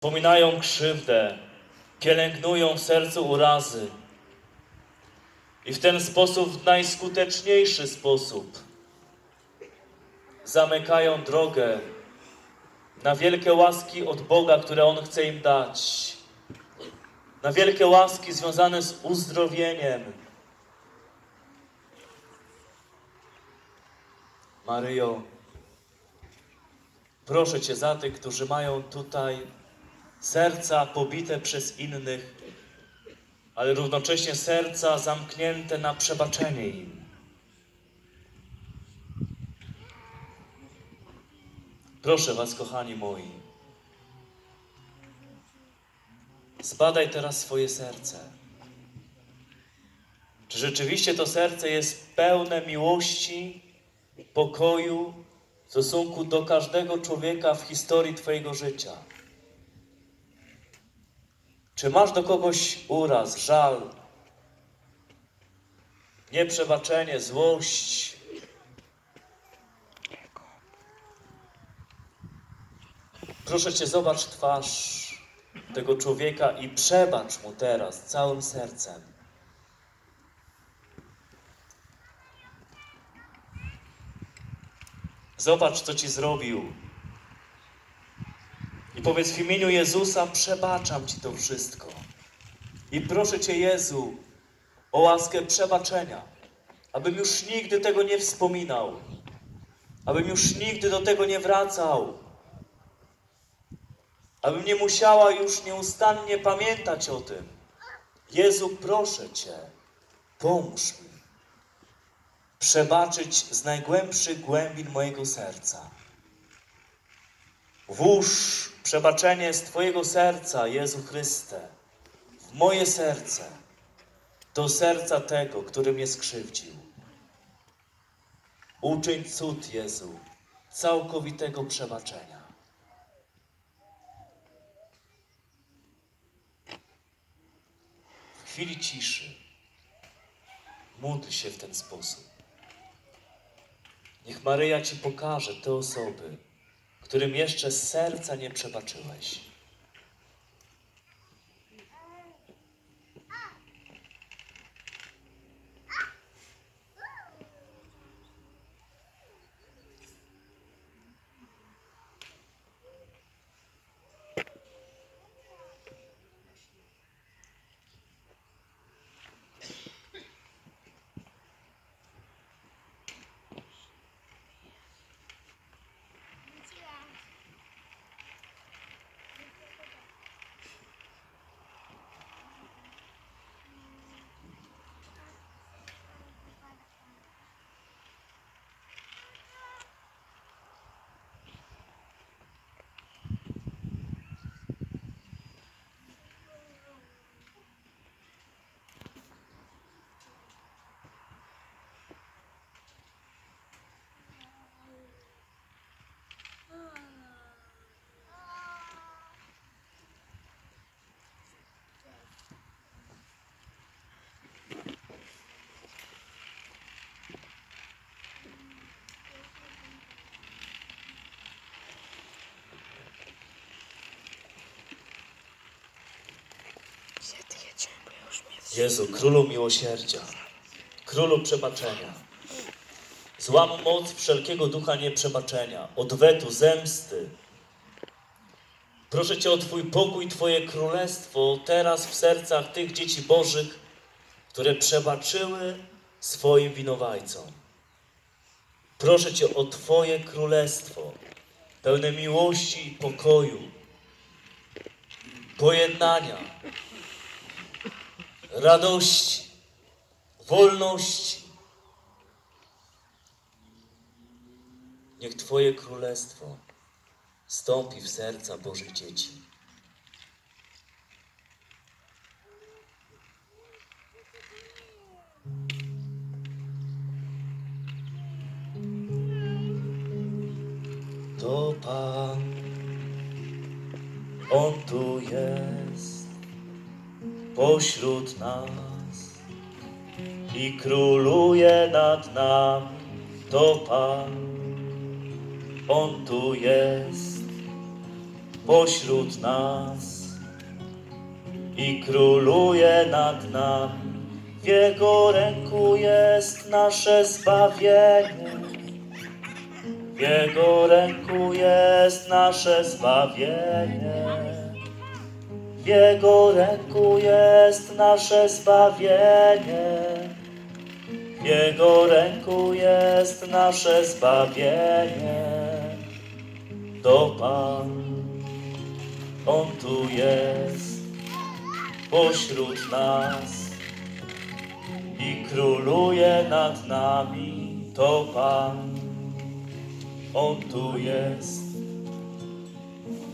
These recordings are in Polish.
Pominają krzywdę, pielęgnują w sercu urazy. I w ten sposób, w najskuteczniejszy sposób, zamykają drogę na wielkie łaski od Boga, które On chce im dać. Na wielkie łaski związane z uzdrowieniem. Maryjo, proszę Cię za tych, którzy mają tutaj serca pobite przez innych, ale równocześnie serca zamknięte na przebaczenie im. Proszę Was, kochani moi, zbadaj teraz swoje serce. Czy rzeczywiście to serce jest pełne miłości, pokoju w stosunku do każdego człowieka w historii Twojego życia? Czy masz do kogoś uraz, żal, nieprzebaczenie, złość? Proszę Cię, zobacz twarz tego człowieka i przebacz mu teraz całym sercem. Zobacz, co Ci zrobił. Powiedz w imieniu Jezusa, przebaczam Ci to wszystko. I proszę Cię, Jezu, o łaskę przebaczenia, abym już nigdy tego nie wspominał, abym już nigdy do tego nie wracał, abym nie musiała już nieustannie pamiętać o tym. Jezu, proszę Cię, pomóż mi przebaczyć z najgłębszych głębin mojego serca. Włóż przebaczenie z Twojego serca, Jezu Chryste, w moje serce, do serca tego, który mnie skrzywdził. Uczyń cud, Jezu, całkowitego przebaczenia. W chwili ciszy módl się w ten sposób. Niech Maryja Ci pokaże te osoby, którym jeszcze serca nie przebaczyłeś. Jezu, Królu miłosierdzia, Królu przebaczenia, złam moc wszelkiego ducha nieprzebaczenia, odwetu, zemsty. Proszę Cię o Twój pokój, Twoje królestwo teraz w sercach tych dzieci Bożych, które przebaczyły swoim winowajcom. Proszę Cię o Twoje królestwo, pełne miłości i pokoju, pojednania, radości, wolności. Niech Twoje królestwo stąpi w serca Bożych dzieci. To Pan, On tu jest pośród nas i króluje nad nami. To Pan, On tu jest pośród nas i króluje nad nami. W Jego ręku jest nasze zbawienie. W Jego ręku jest nasze zbawienie. W Jego ręku jest nasze zbawienie. W Jego ręku jest nasze zbawienie. To Pan, On tu jest pośród nas i króluje nad nami. To Pan, On tu jest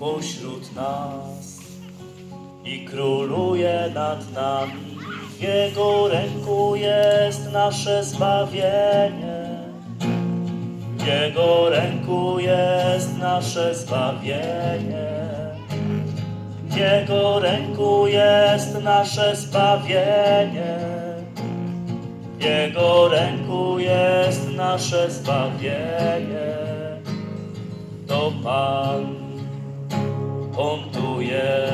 pośród nas i króluje nad nami. W Jego ręku jest nasze zbawienie. W Jego ręku jest nasze zbawienie. W Jego ręku jest nasze zbawienie. W Jego ręku jest nasze zbawienie. To Pan, On tu jest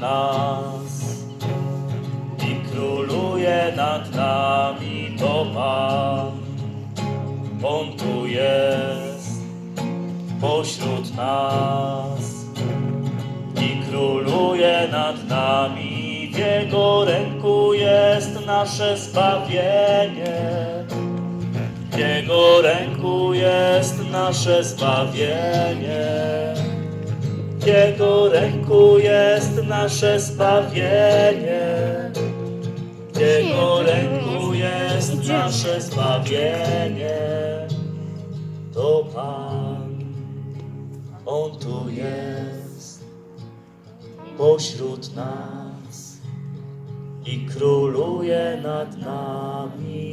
nas i króluje nad nami. To Pan, On tu jest pośród nas i króluje nad nami. W Jego ręku jest nasze zbawienie. W Jego ręku jest nasze zbawienie. W Jego ręku jest nasze zbawienie. W Jego ręku jest nasze zbawienie. To Pan, On tu jest pośród nas i króluje nad nami.